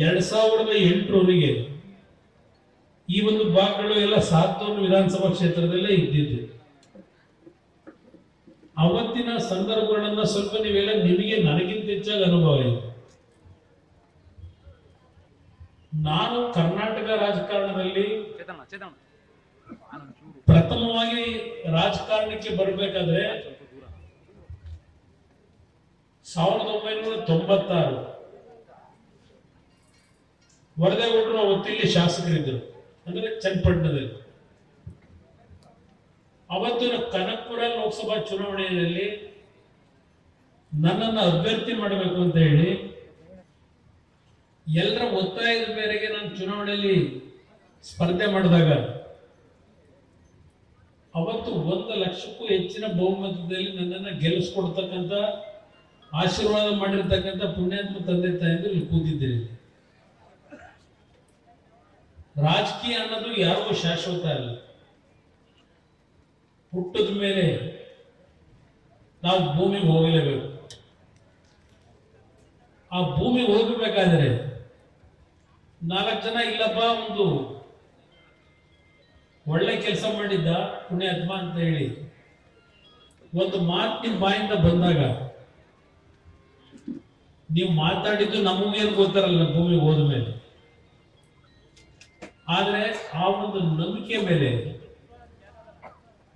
ಎರಡ್ ಸಾವಿರದ ಎಂಟರವರೆಗೆ ಈ ಒಂದು ಭಾಗಗಳು ಎಲ್ಲ ಸಾತ್ತೂರು ವಿಧಾನಸಭಾ ಕ್ಷೇತ್ರದಲ್ಲೇ ಇದ್ದಿದ್ದು. ಅವತ್ತಿನ ಸಂದರ್ಭಗಳನ್ನ ಸ್ವಲ್ಪ ನೀವೆಲ್ಲ ನಿಮಗೆ ನನಗಿಂತ ಹೆಚ್ಚಾಗಿ ಅನುಭವ ಇದೆ. ನಾನು ಕರ್ನಾಟಕ ರಾಜಕಾರಣದಲ್ಲಿ ಪ್ರಥಮವಾಗಿ ರಾಜಕಾರಣಕ್ಕೆ ಬರಬೇಕಾದ್ರೆ ಸಾವಿರದ ಒಂಬೈನೂರ ತೊಂಬತ್ತಾರು. ವರದೇಗೌಡರು ಅವತ್ತಿಲ್ಲಿ ಶಾಸಕರಿದ್ದರು. ಅಂದ್ರೆ ಚನ್ನಪಟ್ಟಣದಲ್ಲಿ. ಅವತ್ತು ಕನಕಪುರ ಲೋಕಸಭಾ ಚುನಾವಣೆಯಲ್ಲಿ ನನ್ನನ್ನು ಅಭ್ಯರ್ಥಿ ಮಾಡಬೇಕು ಅಂತ ಹೇಳಿ ಎಲ್ಲರ ಒತ್ತಾಯದ ಮೇರೆಗೆ ನಾನು ಚುನಾವಣೆಯಲ್ಲಿ ಸ್ಪರ್ಧೆ ಮಾಡಿದಾಗ ಅವತ್ತು ಒಂದು ಲಕ್ಷಕ್ಕೂ ಹೆಚ್ಚಿನ ಬಹುಮತದಲ್ಲಿ ನನ್ನನ್ನು ಗೆಲ್ಲಿಸ್ಕೊಡ್ತಕ್ಕಂಥ, ಆಶೀರ್ವಾದ ಮಾಡಿರ್ತಕ್ಕಂಥ ಪುಣ್ಯಾತ್ಮ ತಂದೆ ತಾಯಿಗಳು ಇಲ್ಲಿ ಕೂತಿದ್ದೀರಿ. ರಾಜಕೀಯ ಅನ್ನೋದು ಯಾರಿಗೂ ಶಾಶ್ವತ ಅಲ್ಲ. ಹುಟ್ಟದ ಮೇಲೆ ನಾವು ಭೂಮಿಗೆ ಹೋಗಲೇಬೇಕು ಆ ಭೂಮಿಗೆ ಹೋಗಬೇಕಾದ್ರೆ ನಾಲ್ಕು ಜನ ಇಲ್ಲಪ್ಪ ಒಂದು ಒಳ್ಳೆ ಕೆಲಸ ಮಾಡಿದ್ದ ಪುಣ್ಯಾತ್ಮ ಅಂತ ಹೇಳಿ ಒಂದು ಮಾತಿನ ಬಾಯಿಂದ ಬಂದಾಗ ನೀವು ಮಾತಾಡಿದ್ದು ನಮಗೇನು ಗೊತ್ತಾರಲ್ಲ ಭೂಮಿಗೆ ಹೋದ ಮೇಲೆ. ಆದ್ರೆ ಆ ಒಂದು ನಂಬಿಕೆ ಮೇಲೆ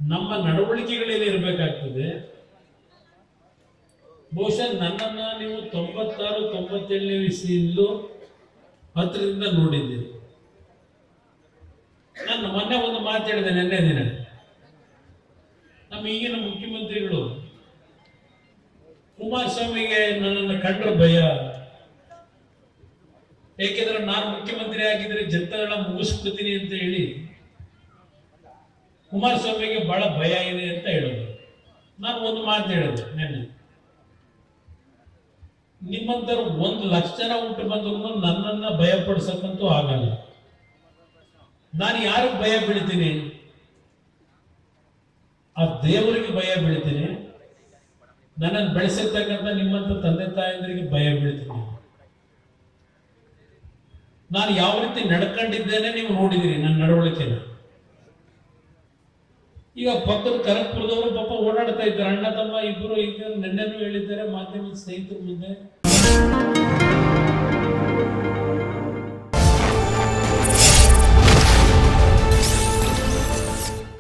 ನಮ್ಮ ನಡವಳಿಕೆಗಳಲ್ಲಿ ಇರಬೇಕಾಗ್ತದೆ. ಬಹುಶಃ ನನ್ನನ್ನ ನೀವು ತೊಂಬತ್ತಾರು, ತೊಂಬತ್ತೇಳನೇ ಇಸ್ವಿಯಿಂದಲೂ ಹತ್ತಿರದಿಂದ ನೋಡಿದ್ದೀರಿ. ನಾನು ಮೊನ್ನೆ ಒಂದು ಮಾತು ನಿನ್ನೆ ದಿನ. ನಮ್ಮ ಈಗಿನ ಮುಖ್ಯಮಂತ್ರಿಗಳು ಕುಮಾರಸ್ವಾಮಿಗೆ ನನ್ನನ್ನು ಕಂಡ್ರೆ ಭಯ. ಏಕೆಂದ್ರೆ ನಾನು ಮುಖ್ಯಮಂತ್ರಿ ಆಗಿದ್ರೆ ಜನತೆಗಳ ಮುಗಿಸ್ಬಿಡ್ತೀನಿ ಅಂತ ಹೇಳಿ ಕುಮಾರಸ್ವಾಮಿಗೆ ಬಹಳ ಭಯ ಇದೆ ಅಂತ ಹೇಳೋದು. ನಾನು ಒಂದು ಮಾತು ಹೇಳೋದು ನೆನ್ನೆ. ನಿಮ್ಮಂತರ ಒಂದು ಲಕ್ಷ ಜನ ಊಟ ಬಂದ್ರು ನನ್ನನ್ನ ಭಯ ಪಡಿಸಕ್ಕಂತೂ ಆಗಲ್ಲ. ನಾನು ಯಾರಿಗೆ ಭಯ ಬೀಳ್ತೀನಿ? ಆ ದೇವರಿಗೆ ಭಯ ಬೀಳ್ತೀನಿ. ನನ್ನನ್ನು ಬೆಳೆಸಿರ್ತಕ್ಕಂಥ ನಿಮ್ಮಂತ ತಂದೆ ತಾಯಂದ್ರಿಗೆ ಭಯ ಬೀಳ್ತೀನಿ. ನಾನು ಯಾವ ರೀತಿ ನಡ್ಕೊಂಡಿದ್ದೇನೆ ನೀವು ನೋಡಿದಿರಿ ನನ್ನ ನಡವಳಿಕೆನ. ಈಗ ಪಕ್ಕದ ಕನಕಪುರದವರು ಪಾಪ ಓಡಾಡ್ತಾ ಇದ್ದಾರೆ. ಅಣ್ಣ, ತಮ್ಮ ಇಬ್ಬರು ಈಗ ನೆನ್ನೆನೂ ಹೇಳಿದ್ದಾರೆ, ಮಾಧ್ಯಮದ ಸ್ನೇಹಿತರ ಮುಂದೆ.